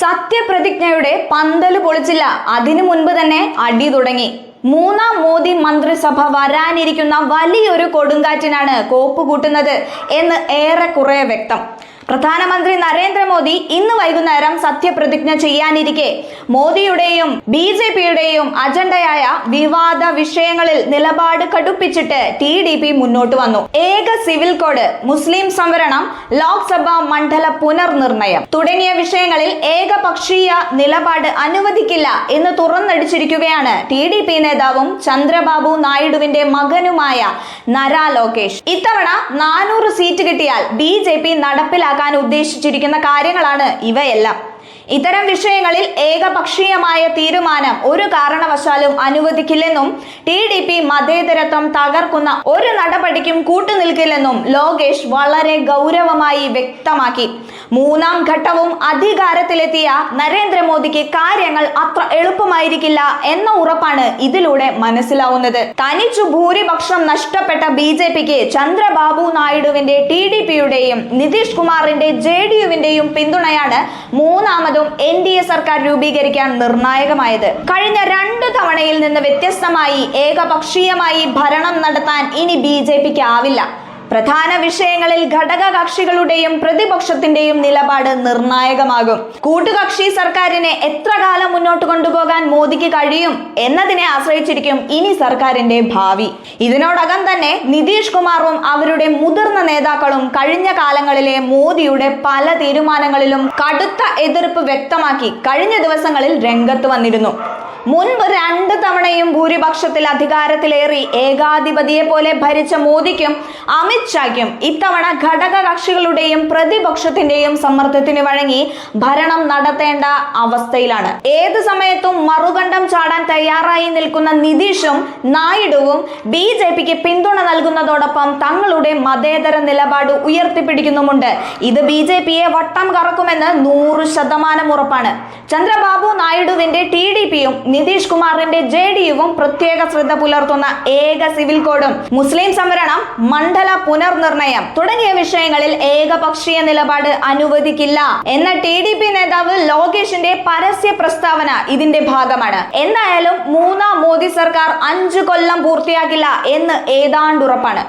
സത്യപ്രതിജ്ഞയുടെ പന്തൽ പൊളിച്ചില്ല. അതിനു മുൻപ് തന്നെ അടി തുടങ്ങി. മൂന്നാം മോദി മന്ത്രിസഭ വരാനിരിക്കുന്ന വലിയൊരു കൊടുങ്കാറ്റിനാണ് കോപ്പ് കൂട്ടുന്നത് എന്ന് ഏറെക്കുറെ വ്യക്തം. പ്രധാനമന്ത്രി നരേന്ദ്രമോദി ഇന്ന് വൈകുന്നേരം സത്യപ്രതിജ്ഞ ചെയ്യാനിരിക്കെ. മോദിയുടെയും ബി ജെ പിയുടെയും അജണ്ടയായ വിവാദ വിഷയങ്ങളിൽ നിലപാട് കടുപ്പിച്ചിട്ട് ടി ഡി പി മുന്നോട്ട് വന്നു. ഏക സിവിൽ കോഡ് മുസ്ലിം സംവരണം ലോക്സഭാ മണ്ഡല പുനർനിർണയം തുടങ്ങിയ വിഷയങ്ങളിൽ ഏകപക്ഷീയ നിലപാട് അനുവദിക്കില്ല എന്ന് തുറന്നടിച്ചിരിക്കുകയാണ് ടി ഡി പി നേതാവും ചന്ദ്രബാബു നായിഡുവിന്റെ മകനുമായ നര ലോകേഷ്. ഇത്തവണ നാനൂറ് സീറ്റ് കിട്ടിയാൽ ബി ജെ പി നടപ്പിലാക്കാൻ ഉദ്ദേശിച്ചിരിക്കുന്ന കാര്യങ്ങളാണ് ഇവയെല്ലാം. ഇത്തരം വിഷയങ്ങളിൽ ഏകപക്ഷീയമായ തീരുമാനം ഒരു കാരണവശാലും അനുവദിക്കില്ലെന്നും ടി ഡി പി മതേതരത്വം തകർക്കുന്ന ഒരു നടപടിക്കും കൂട്ടുനിൽക്കില്ലെന്നും ലോകേഷ് വളരെ ഗൗരവമായി വ്യക്തമാക്കി. മൂന്നാം ഘട്ടവും അധികാരത്തിലെത്തിയ നരേന്ദ്രമോദിക്ക് കാര്യങ്ങൾ അത്ര എളുപ്പമായിരിക്കില്ല എന്ന ഉറപ്പാണ് ഇതിലൂടെ മനസ്സിലാവുന്നത്. തനിച്ചു ഭൂരിപക്ഷം നഷ്ടപ്പെട്ട ബി ജെ പിക്ക് ചന്ദ്രബാബു നായിഡുവിന്റെ ടി ഡി പിയുടെയും നിതീഷ് കുമാറിന്റെ ജെ ഡി യുവിന്റെയും പിന്തുണയാണ് മൂന്നാമതും എൻ ഡി എ സർക്കാർ രൂപീകരിക്കാൻ നിർണായകമായത്. കഴിഞ്ഞ രണ്ട് തവണയിൽ നിന്ന് വ്യത്യസ്തമായി ഏകപക്ഷീയമായി ഭരണം നടത്താൻ ഇനി ബി ജെ പിക്ക് ആവില്ല പ്രധാന വിഷയങ്ങളിൽ ഘടക കക്ഷികളുടെയും പ്രതിപക്ഷത്തിന്റെയും നിലപാട് നിർണായകമാകും. കൂട്ടുകക്ഷി സർക്കാരിനെ എത്ര കാലം മുന്നോട്ട് കൊണ്ടുപോകാൻ മോദിക്ക് കഴിയും എന്നതിനെ ആശ്രയിച്ചിരിക്കും ഇനി സർക്കാരിന്റെ ഭാവി. ഇതിനോടകം തന്നെ നിതീഷ് കുമാറും അവരുടെ മുതിർന്ന നേതാക്കളും കഴിഞ്ഞ കാലങ്ങളിലെ മോദിയുടെ പല തീരുമാനങ്ങളിലും കടുത്ത എതിർപ്പ് വ്യക്തമാക്കി കഴിഞ്ഞ ദിവസങ്ങളിൽ രംഗത്ത് വന്നിരുന്നു. മുൻപ് രണ്ട് തവണയും ഭൂരിപക്ഷത്തിൽ അധികാരത്തിലേറി ഏകാധിപതിയെ പോലെ ഭരിച്ച മോദിക്കും അമിത്ഷായ്ക്കും ഇത്തവണ ഘടക കക്ഷികളുടെയും പ്രതിപക്ഷത്തിന്റെയും സമ്മർദ്ദത്തിന് വഴങ്ങി ഭരണം നടത്തേണ്ട അവസ്ഥയിലാണ്. ഏത് സമയത്തും മറുകണ്ഠം ചാടാൻ തയ്യാറായി നിൽക്കുന്ന നിതീഷും നായിഡുവും ബി ജെ പിക്ക് പിന്തുണ നൽകുന്നതോടൊപ്പം തങ്ങളുടെ മതേതര നിലപാട് ഉയർത്തിപ്പിടിക്കുന്നുമുണ്ട്. ഇത് ബി ജെ പിയെ വട്ടം കറക്കുമെന്ന് നൂറ് ശതമാനം ഉറപ്പാണ്. ചന്ദ്രബാബു നായിഡുവിന്റെ ടി ഡി പിയും നിതീഷ് കുമാറിന്റെ ജെ ഡി യുവും പ്രത്യേക ശ്രദ്ധ പുലർത്തുന്ന ഏക സിവിൽ കോഡും മുസ്ലിം സംവരണം മണ്ഡല പുനർനിർണയം തുടങ്ങിയ വിഷയങ്ങളിൽ ഏകപക്ഷീയ നിലപാട് അനുവദിക്കില്ല. എന്ന ടി ഡി പി നേതാവ് ലോകേഷിന്റെ പരസ്യ പ്രസ്താവന ഇതിന്റെ ഭാഗമാണ്. എന്തായാലും മൂന്നാം മോദി സർക്കാർ അഞ്ചു കൊല്ലം പൂർത്തിയാക്കില്ല എന്ന് ഏതാണ്ടുറപ്പാണ്.